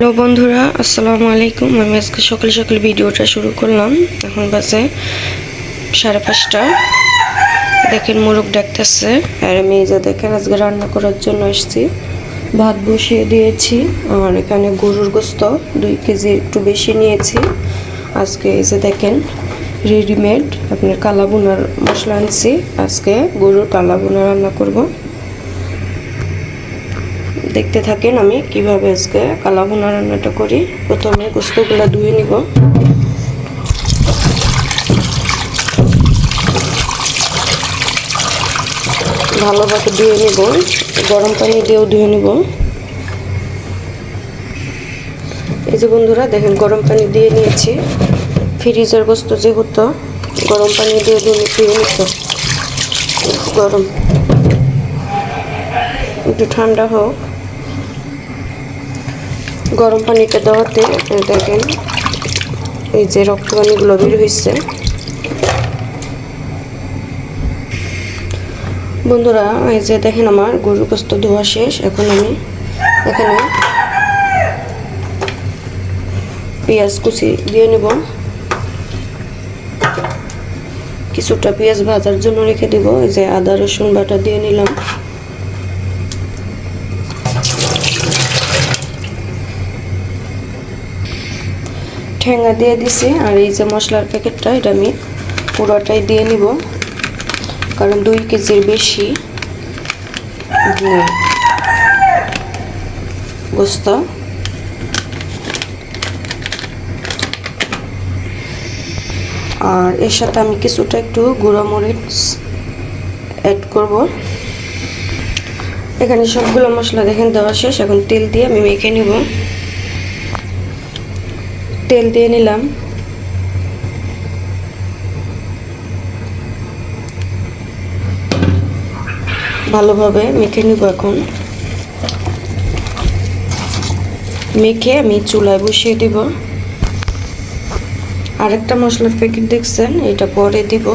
Hello বন্ধুরা, আসসালামু আলাইকুম। আমি আজকে সকাল সকাল ভিডিওটা শুরু করলাম। এখন বাজে সাড়ে পাঁচটা। দেখেন মোরগ ডাকতেছে। আর আমি যে দেখেন, আজকে রান্না করার জন্য এসেছি। ভাত বসিয়ে দিয়েছি। আর এখানে গরুর গোস্ত, দুই কেজি একটু বেশি নিয়েছি। আজকে এই যে দেখেন রেডিমেড আপনার কালা বোনার মশলা আনছি। আজকে গরুর কালা বোনা রান্না করব। দেখতে থাকেন আমি কীভাবে আজকে কালা ভুনা রান্নাটা করি। প্রথমে গোস্তগুলো ধুয়ে নিব। ভালোভাবে ধুয়ে নিব। গরম পানি দিয়েও ধুয়ে নিব। এই যে বন্ধুরা, দেখেন গরম পানি দিয়ে নিয়েছি। ফ্রিজের গোস্ত যেহেতু, গরম পানি দিয়ে ধুয়ে ধুয়ে নিত গরম। একটু ঠান্ডা হোক। গরম পানিটা দেওয়াতে দেখেন, এই যে রক্তপানিগুলো বের হয়েছে বন্ধুরা, এই যে দেখেন আমার গরুর গোস্ত ধোয়া শেষ, এখন আমি এখানে পেঁয়াজ কুচি দিয়ে নেব। কিছুটা পেঁয়াজ ভাজার জন্য রেখে দিব, এই যে আদা রসুন বাটা দিয়ে নিলাম। ঠেঙ্গা দিয়ে দিছি, আর এই যে মশলার প্যাকেটটা, এটা আমি পুরোটাই দিয়ে নিব। কারণ দুই কেজির বেশি গোস্ত আর এর সাথে আমি কিছুটা একটু গুঁড়ো মরিচ অ্যাড করব। এখানে সবগুলো মশলা দেখেন, দেওয়া শেষ। এখন তেল দিয়ে আমি মেখে নিব। তেল দিয়ে নিলাম। ভালোভাবে মেখে নিব এখন। মেখে আমি চুলায় বসিয়ে দিব। আরেকটা মশলার প্যাকেট দেখছেন, এটা পরে দিব।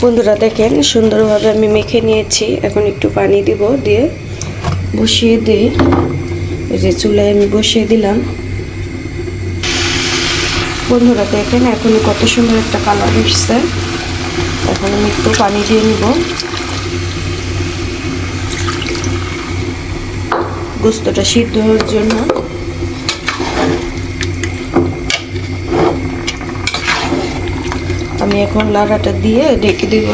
বন্ধুরা দেখেন, সুন্দরভাবে আমি মেখে নিয়েছি। এখন একটু পানি দিব, দিয়ে বসিয়ে দিই। যে চুলায় আমি বসিয়ে দিলাম। বন্ধুরা দেখেন এখন কত সুন্দর একটা কালার এসছে। এখন আমি একটু পানি দিয়ে নিব। গোস্তটা সিদ্ধ হওয়ার জন্য। আমি এখন লাড়াটা দিয়ে ঢেকে দিব।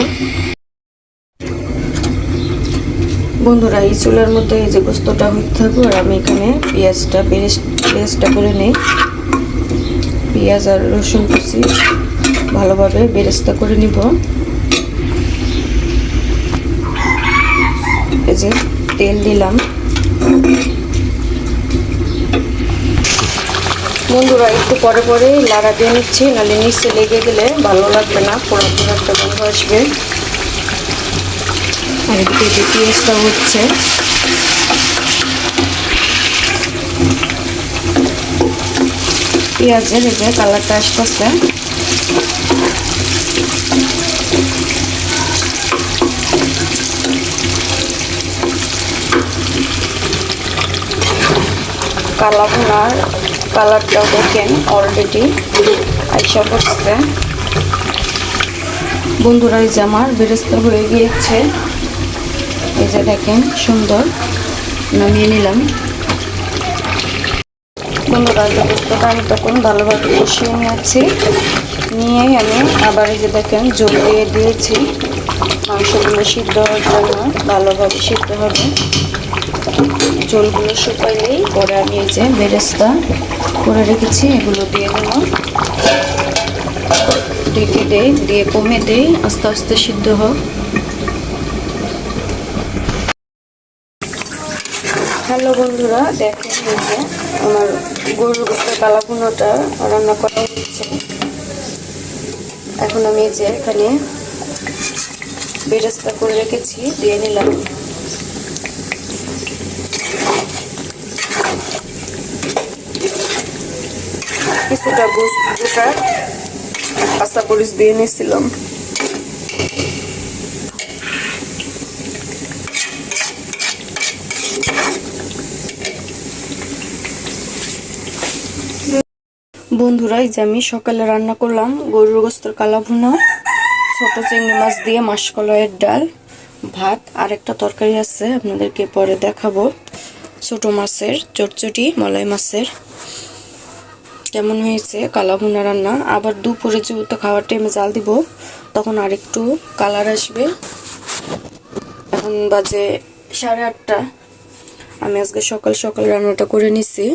বন্ধুরা, এই চুলার মধ্যে এই যে গোস্তটা হইতে থাকব আর আমি এখানে পেঁয়াজটা পেঁয়াজটা করে নিই। পেঁয়াজ আর রসুন কুচি ভালোভাবে বেরেস্তা করে নিব। এই যে তেল দিলাম। বন্ধুরা, একটু পরে পরে লাড়া দিয়ে নিচ্ছি, নাহলে নিচে লেগে গেলে ভালো লাগবে না, পোড়া পোড়া একটা গন্ধ আসবে। আর এদিকে যে পেঁয়াজটা হচ্ছে। পেঁয়াজের এই যে কালারটা আসতেছে। কালা ভুনার কালারটাও দেখেন অলরেডি আইসা করছে বন্ধুরা, এই যে আমার বেরেস্তা হয়ে গিয়েছে। যে দেখেন, সুন্দর। নামিয়ে নিলাম। বন্ধুরা বুঝতে আমি তখন ভালোভাবে কষিয়ে নিয়েছি। নিয়েই আমি আবার এই যে দেখেন, জল দিয়ে দিয়েছি। মাংসগুলো সিদ্ধ হওয়ার জন্য ভালোভাবে সিদ্ধ হবে। জলগুলো শুকাইলেই পরে আমি এই যে বেরেস্তা করে রেখেছি, এগুলো দিয়ে দেবো। ঢেকে দিয়ে কমে দেই, আস্তে আস্তে সিদ্ধ হোক। হ্যালো বন্ধুরা, দেখেন যে আমার গরুর গোস্তের কালাগুনোটা রান্না করা হচ্ছে। এখন আমি যে এখানে বেরেস্তা করে রেখেছি, দিয়ে নিলাম। কিছুটা গোটা কাঁচা মরিচ দিয়ে নিয়েছিলাম। বন্ধুরা, এই যে আমি সকালে রান্না করলাম গরুর গোস্তর কালা ভুনা ছোট চিংড়ি মাছ দিয়ে মাসকলাইয়ের ডাল, ভাত, আর একটা তরকারি আছে, আপনাদেরকে পরে দেখাবো। ছোট মাছের চটচটি, মলাই মাছের। কেমন হয়েছে কালা ভুনা রান্না? আবার দুপুরে যেহেতু খাওয়ার টাইমে জাল দিব, তখন আরেকটু কালার আসবে। এখন বাজে সাড়ে আটটা। আমি আজকে সকাল সকাল রান্নাটা করে নিছি।